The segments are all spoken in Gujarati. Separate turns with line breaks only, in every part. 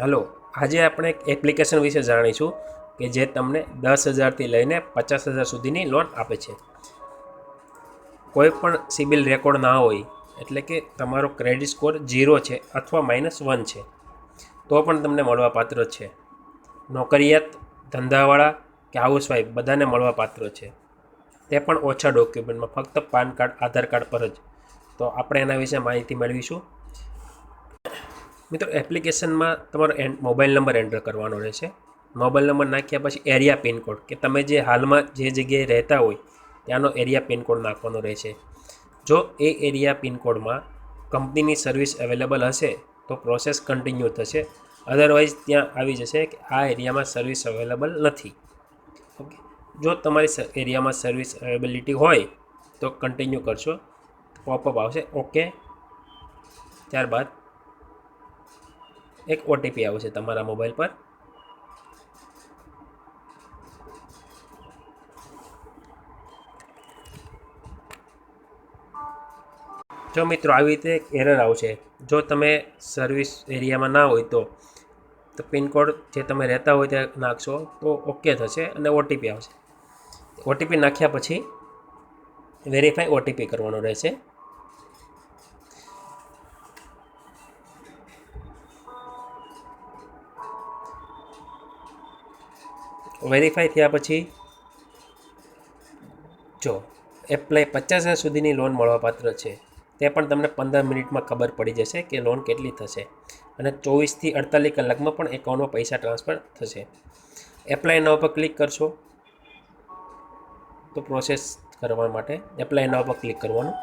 હલો, આજે આપણે એક એપ્લિકેશન વિશે જાણીશું કે જે તમને દસ હજારથી લઈને પચાસ હજાર સુધીની લોન આપે છે. કોઈ પણ સિબિલ રેકોર્ડ ના હોય, એટલે કે તમારો ક્રેડિટ સ્કોર ઝીરો છે અથવા માઇનસ વન છે, તો પણ તમને મળવાપાત્ર છે. નોકરિયાત, ધંધાવાળા કે હાઉસવાઈફ બધાને મળવાપાત્ર છે. તે પણ ઓછા ડોક્યુમેન્ટમાં ફક્ત પાન કાર્ડ આધાર કાર્ડ પર જ. તો આપણે એના વિશે માહિતી મેળવીશું. મિત્રો એપ્લિકેશનમાં તમારો એન મોબાઈલ નંબર એન્ટર કરવાનો રહેશે. મોબાઈલ નંબર નાખ્યા પછી એરિયા પિનકોડ કે તમે જે હાલમાં જે જગ્યાએ રહેતા હોય, ત્યાંનો એરિયા પિનકોડ નાખવાનો રહેશે. જો એ એરિયા પિનકોડમાં કંપનીની સર્વિસ અવેલેબલ હશે, તો પ્રોસેસ કન્ટિન્યુ થશે. અધરવાઇઝ ત્યાં આવી જશે કે આ એરિયામાં સર્વિસ અવેલેબલ નથી. ઓકે જો તમારી એરિયામાં સર્વિસ અવેબિલિટી હોય, તો કન્ટિન્યુ કરશો. પોપઅપ આવશે. ઓકે ત્યારબાદ એક ઓટીપી આવશે તમારા મોબાઈલ પર. જો મિત્રો આવી રીતે એરર આવશે, જો તમે સર્વિસ એરિયામાં ના હોય તો તો પિનકોડ જે તમે રહેતા હોય ત્યાં નાખશો, તો ઓકે થશે અને ઓટીપી આવશે. ઓટીપી નાખ્યા પછી વેરીફાઈ ઓટીપી કરવાનો રહેશે. વેરીફાઈ થયા પછી જો એપ્લાય પચાસ હજાર સુધીની લોન મળવાપાત્ર છે. તે પણ તમને પંદર મિનિટમાં ખબર પડી જશે કે લોન કેટલી થશે. અને ચોવીસથી અડતાલીસ કલાકમાં પણ એકાઉન્ટમાં પૈસા ટ્રાન્સફર થશે. એપ્લાય નવા પર ક્લિક કરશો. તો પ્રોસેસ કરવા માટે એપ્લાય નવા પર ક્લિક કરવાનું.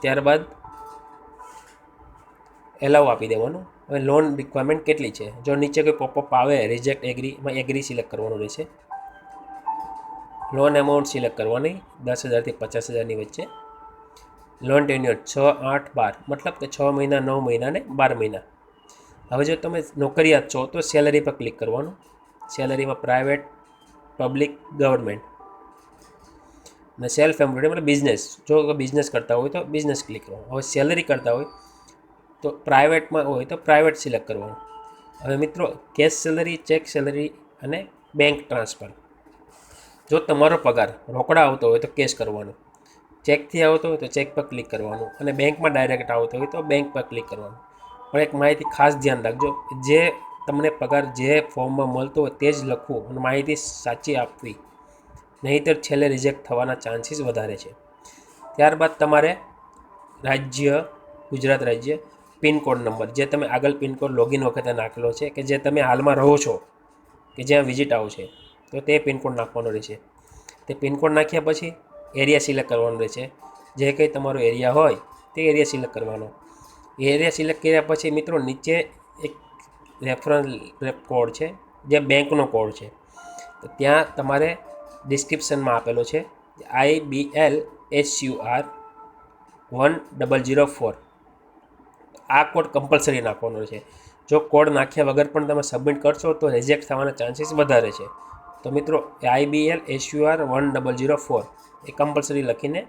ત્યારબાદ એલાવ આપી દેવાનું. હવે લોન રિક્વાયરમેન્ટ કેટલી છે? જો નીચે કોઈ પોપઅપ આવે રિજેક્ટ એગ્રી એમાં એગ્રી સિલેક્ટ કરવાનું રહેશે. લોન એમાઉન્ટ સિલેક્ટ કરવાની, દસ હજારથી પચાસ હજારની વચ્ચે. લોન ટેન્યુર છ, આઠ, બાર, મતલબ કે છ મહિના, નવ મહિના ને બાર મહિના. હવે જો તમે નોકરિયાત છો, તો સેલરી પર ક્લિક કરવાનું. સેલરીમાં પ્રાઇવેટ પબ્લિક ગવર્મેન્ટ અને સેલ્ફ એમ્પ્લોયડ મતલબ બિઝનેસ જો બિઝનેસ કરતા હોય તો બિઝનેસ ક્લિક કરવાનું. હવે સેલરી કરતા હોય તો પ્રાઇવેટમાં હોય તો પ્રાઇવેટ સિલેક્ટ કરવાનું. હવે મિત્રો, કેશ સેલરી, ચેક સેલરી અને બેંક ટ્રાન્સફર. જો તમારો પગાર રોકડા આવતો હોય તો કેશ કરવાનો. ચેકથી આવતો હોય તો ચેક પર ક્લિક કરવાનું અને બેંકમાં ડાયરેક્ટ આવતો હોય તો બેંક પર ક્લિક કરવાનું. પણ એક માહિતી ખાસ ધ્યાન રાખજો જે તમને પગાર જે ફોર્મમાં મળતો હોય તે જ લખવું અને માહિતી સાચી આપવી. નહીંતર છેલ્લે રિજેક્ટ થવાના ચાન્સીસ વધારે છે. ત્યારબાદ તમારે રાજ્ય, ગુજરાત રાજ્ય પિનકોડ નંબર, જે તમે આગળ પિનકોડ લોગિન વખતે નાખેલો છે કે જે તમે હાલમાં રહો છો, કે જ્યાં વિઝિટ આવશે તો તે પિનકોડ નાખવાનો રહેશે. તે પિનકોડ નાખ્યા પછી એરિયા સિલેક્ટ કરવાનો રહેશે. જે કંઈ તમારો એરિયા હોય, તે એરિયા સિલેક્ટ કરવાનો. એરિયા સિલેક્ટ કર્યા પછી મિત્રો નીચે એક રેફરન્સ કોડ છે, જે બેંકનો કોડ છે. તો ત્યાં તમારે ડિસ્ક્રિપ્શનમાં આપેલો છે, I B L S U R one double zero four. આ કોડ કમ્પલસરી નાખવાનો છે. જો કોડ નાખ્યા વગર પણ તમે સબમિટ કરશો તો રિજેક્ટ થવાના ચાન્સીસ વધારે છે. તો મિત્રો IBL SUR one double zero four એ કમ્પલસરી લખીને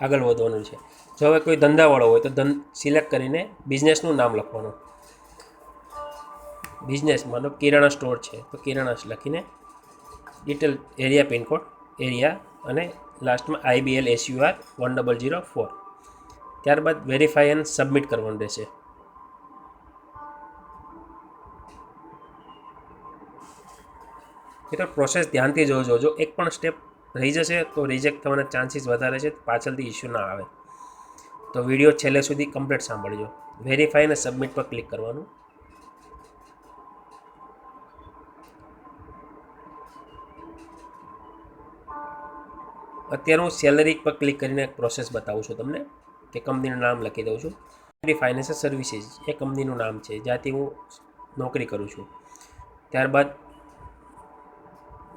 આગળ વધવાનું છે. જો હવે કોઈ ધંધાવાળો હોય તો ધન સિલેક્ટ કરીને બિઝનેસનું નામ લખવાનું. બિઝનેસ માનો કિરાણા સ્ટોર છે. તો કિરાણા લખીને ડિટેલ એરિયા પિનકોડ એરિયા અને લાસ્ટમાં IBL SUR one double zero four ત્યારબાદ વેરીફાઈ એન્ડ સબમિટ કરવાનું રહેશે. મિત્રો પ્રોસેસ ધ્યાનથી જોજો. જો એક પણ સ્ટેપ રહી જશે તો રિજેક્ટ થવાના ચાન્સીસ વધારે છે. પાછળથી ઇસ્યુ ના આવે. તો વીડિયો છેલ્લે સુધી કમ્પ્લીટ સાંભળજો. વેરીફાઈ અને સબમિટ પર ક્લિક કરવાનું. અત્યારે હું સેલરી પર ક્લિક કરીને એક પ્રોસેસ બતાવું છું તમને. કે કંપનીનું નામ લખી દઉં છું. ફાઇનાન્શિયલ સર્વિસીસ એ કંપનીનું નામ છે, જ્યાંથી હું નોકરી કરું છું. ત્યારબાદ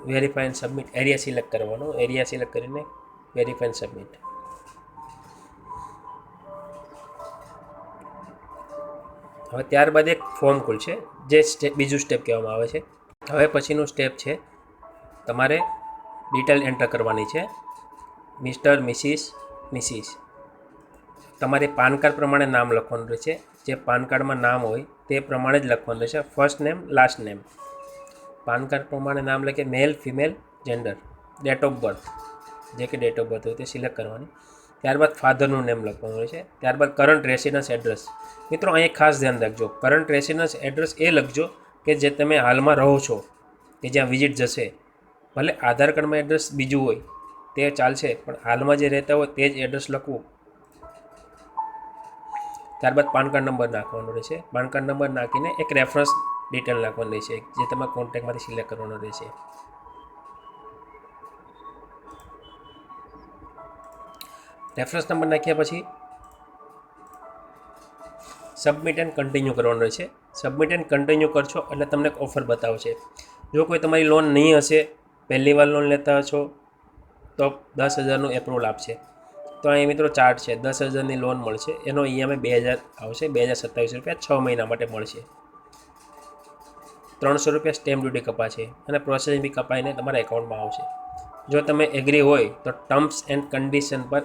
verify and submit area select કરવાનો એરિયા સિલેક્ટ કરીને વેરીફાઈ એન્ડ સબમિટ હવે ત્યારબાદ એક ફોર્મ ખુલશે જે સ્ટેપ બીજું સ્ટેપ કહેવામાં આવે છે. હવે પછીનું સ્ટેપ છે, તમારે ડિટેલ એન્ટર કરવાની છે. મિસ્ટર મિસિસ મિસિસ તમારે પાન કાર્ડ પ્રમાણે નામ લખવાનું રહેશે. જે પાન કાર્ડમાં નામ હોય તે પ્રમાણે જ લખવાનું રહેશે. First name last name PAN card પ્રમાણે નામ લખે male female gender date of birth જે કે ડેટ ઓફ બર્થ હોય તે સિલેક્ટ કરવાની. ત્યારબાદ ફાધરનું નેમ લખવાનું રહેશે. ત્યારબાદ કરંટ રેસિડન્સ એડ્રેસ મિત્રો, અહીં ખાસ ધ્યાન રાખજો. કરંટ રેસિડન્સ એડ્રેસ એ લખજો કે જે તમે હાલમાં રહો છો. કે જ્યાં વિઝિટ જશે. ભલે આધાર કાર્ડમાં એડ્રેસ બીજું હોય તે ચાલશે, પણ હાલમાં જે રહેતા હોય તે જ એડ્રેસ લખવું. ત્યારબાદ પાન કાર્ડ નંબર નાખવાનો રહેશે. પાન કાર્ડ નંબર નાખીને એક રેફરન્સ ડિટેલ નાખવાની રહેશે. જે તમારે કોન્ટેક્ટમાંથી સિલેક્ટ કરવાનો રહેશે. રેફરન્સ નંબર નાખ્યા પછી સબમિટ એન્ડ કન્ટિન્યુ કરવાનું રહેશે. સબમિટ એન્ડ કન્ટિન્યુ કરશો એટલે તમને એક ઓફર બતાવશે. જો કોઈ તમારી લોન નહીં હશે, પહેલી વાર લોન લેતા હશો, તો દસ હજારનું એપ્રુવલ આપશે. તો અહીં મિત્રો ચાર્ટ છે, દસ હજારની લોન મળશે. એનો ઈએમઆઈ બે હજાર આવશે, બે હજાર સત્તાવીસ રૂપિયા છ મહિના માટે મળશે. ત્રણસો રૂપિયા સ્ટેમ્પ ડ્યુટી કપાશે અને પ્રોસેસિંગ બી કપાઈને તમારા એકાઉન્ટમાં આવશે. જો તમે એગ્રી હોય તો ટર્મ્સ એન્ડ કન્ડિશન પર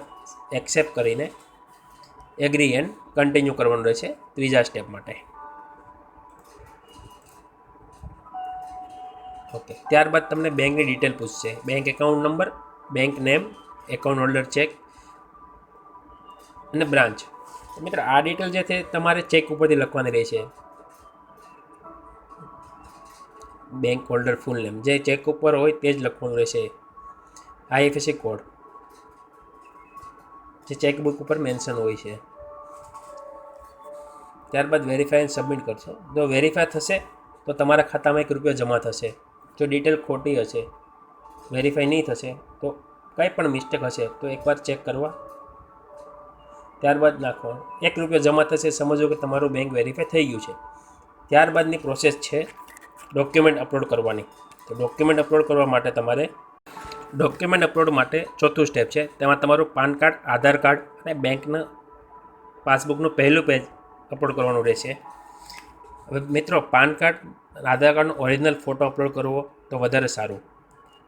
એક્સેપ્ટ કરીને એગ્રી એન્ડ કન્ટિન્યુ કરવાનું રહેશે ત્રીજા સ્ટેપ માટે. ઓકે ત્યારબાદ તમને બેંકની ડિટેલ પૂછશે. Bank account number bank name account holder check અને બ્રાન્ચ. મિત્ર, આ ડિટેલ જે છે, તમારે ચેક ઉપરથી લખવાની રહેશે. બેંક હોલ્ડર ફૂલ નેમ જે ચેક ઉપર હોય તે જ લખવાનું રહેશે. આઈએફએસસી કોડ જે ચેકબુક ઉપર મેન્શન હોય છે. ત્યારબાદ વેરીફાઈ સબમિટ કરશો. જો વેરીફાઈ થશે, તો તમારા ખાતામાં એક રૂપિયા જમા થશે. જો ડિટેલ ખોટી હશે વેરીફાઈ નહીં થશે, તો કંઈ પણ મિસ્ટેક હશે, તો એકવાર ચેક કરવા ત્યારબાદ નાખો. એક રૂપિયા જમા થશે, સમજો કે તમારું બેંક વેરીફાઈ થઈ ગયું છે. ત્યારબાદની પ્રોસેસ છે ડોક્યુમેન્ટ અપલોડ કરવાની. તો ડોક્યુમેન્ટ અપલોડ કરવા માટે તમારે ડોક્યુમેન્ટ અપલોડ માટે ચોથું સ્ટેપ છે. તેમાં તમારું પાન કાર્ડ આધાર કાર્ડ અને બેંકના પાસબુકનું પહેલું પેજ અપલોડ કરવાનું રહેશે. હવે મિત્રો, પાન કાર્ડ આધાર કાર્ડનો ઓરિજિનલ ફોટો અપલોડ કરવો તો વધારે સારું.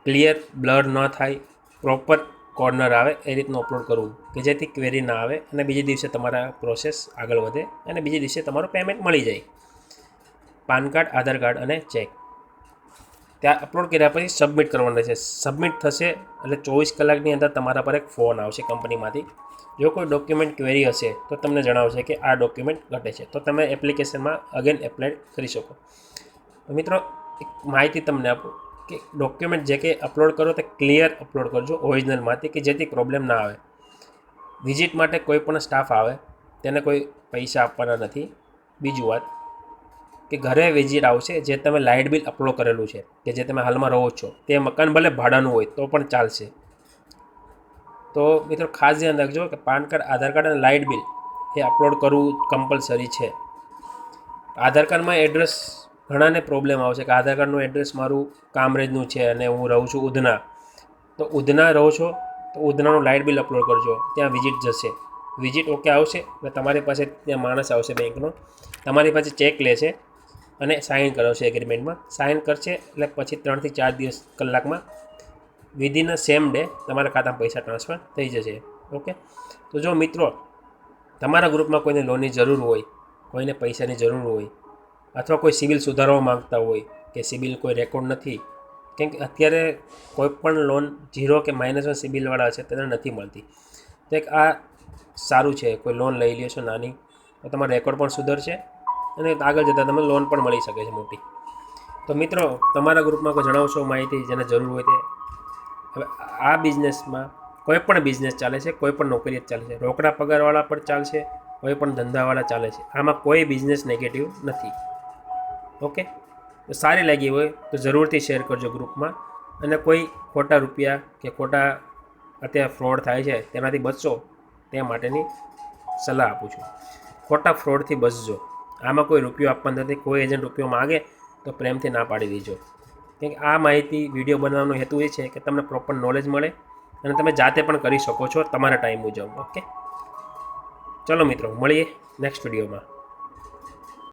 ક્લિયર બ્લર ન થાય પ્રોપર કોર્નર આવે, એ રીતનું અપલોડ કરવું. કે જેથી ક્વેરી ના આવે અને બીજે દિવસે તમારા પ્રોસેસ આગળ વધે અને બીજે દિવસે તમારું પેમેન્ટ મળી જાય. પાન કાર્ડ આધાર કાર્ડ અને ચેક ત્યાં અપલોડ કર્યા પછી સબમિટ કરવાનું રહેશે. સબમિટ થશે એટલે ચોવીસ કલાકની અંદર તમારા પર એક ફોન આવશે કંપનીમાંથી. જો કોઈ ડોક્યુમેન્ટ ક્વેરી હશે, તો તમને જણાવશે કે આ ડોક્યુમેન્ટ ઘટે છે. તો તમે એપ્લિકેશનમાં અગેન એપ્લાય કરી શકો. મિત્રો, એક માહિતી તમને આપું. કે ડોક્યુમેન્ટ જે કે અપલોડ કરો તે ક્લિયર અપલોડ કરજો ઓરિજિનલમાંથી કે જેથી પ્રોબ્લેમ ના આવે. વિઝિટ માટે કોઈ પણ સ્ટાફ આવે, તેને કોઈ પૈસા આપવાના નથી. બીજું વાત કે ઘરે વિઝિટ આવશે, જે તમે લાઇટ બિલ અપલોડ કરેલું છે, કે જે તમે હાલમાં રહો છો, તે મકાન ભલે ભાડાનું હોય, તો પણ ચાલશે. તો મિત્રો ખાસ ધ્યાન રાખજો કે પાન કાર્ડ, આધાર કાર્ડ અને લાઇટ બિલ એ અપલોડ કરવું કમ્પલસરી છે. આધાર કાર્ડમાં એડ્રેસ ઘણાને પ્રોબ્લેમ આવશે કે આધાર કાર્ડનું એડ્રેસ મારું કામરેજનું છે અને હું રહું છું ઉધના. તો ઉધના રહો છો, તો ઉધનાનું લાઇટ બિલ અપલોડ કરજો. ત્યાં વિઝિટ જશે. વિઝિટ ઓકે આવશે, અને તમારી પાસે ત્યાં માણસ આવશે બેંકનો. તમારી પાસે ચેક લેશે અને સાઇન કરાવશે એગ્રીમેન્ટમાં સાઇન કરશે એટલે પછી ત્રણથી ચાર દિવસ કલાકમાં વિધિન સેમ ડે તમારા ખાતામાં પૈસા ટ્રાન્સફર થઈ જશે. ઓકે તો જો મિત્રો, તમારા ગ્રુપમાં કોઈને લોનની જરૂર હોય, કોઈને પૈસાની જરૂર હોય અથવા કોઈ સિવિલ સુધારવા માંગતા હોય કે સિવિલ કોઈ રેકોર્ડ નથી, કેમ કે અત્યારે કોઈ પણ લોન ઝીરો કે માઇનસમાં સિબિલવાળા છે તેને નથી મળતી. તો એક આ સારું છે, કોઈ લોન લઈ લ્યો છો નાની, તો તમારો રેકોર્ડ પણ સુધરશે અને આગળ જતાં તમને લોન પણ મળી શકે છે મોટી. તો મિત્રો, તમારા ગ્રુપમાં કોઈ જણાવશો માહિતી જેને જરૂર હોય તે? હવે આ બિઝનેસમાં કોઈ પણ બિઝનેસ ચાલે છે, કોઈ પણ નોકરી ચાલે છે. રોકડા પગારવાળા પણ ચાલશે, કોઈ પણ ધંધાવાળા ચાલે છે. આમાં કોઈ બિઝનેસ નેગેટિવ નથી. ઓકે? તો સારી લાગી હોય તો જરૂરથી શેર કરજો ગ્રુપમાં. અને કોઈ ખોટા રૂપિયા કે ખોટા અત્યારે ફ્રોડ થાય છે, તેનાથી બચશો તે માટેની સલાહ આપું છું. ખોટા ફ્રોડથી બચજો. આમાં કોઈ રૂપિયો આપવાનો નથી, કોઈ એજન્ટ રૂપિયો માગે તો પ્રેમથી ના પાડી દેજો. કેમ કે આ માહિતી વીડિયો બનાવવાનો હેતુ એ છે કે તમને પ્રોપર નોલેજ મળે અને તમે જાતે પણ કરી શકો છો તમારા ટાઈમ મુજબ, ઓકે? ચલો મિત્રો, મળીએ નેક્સ્ટ વિડીયોમાં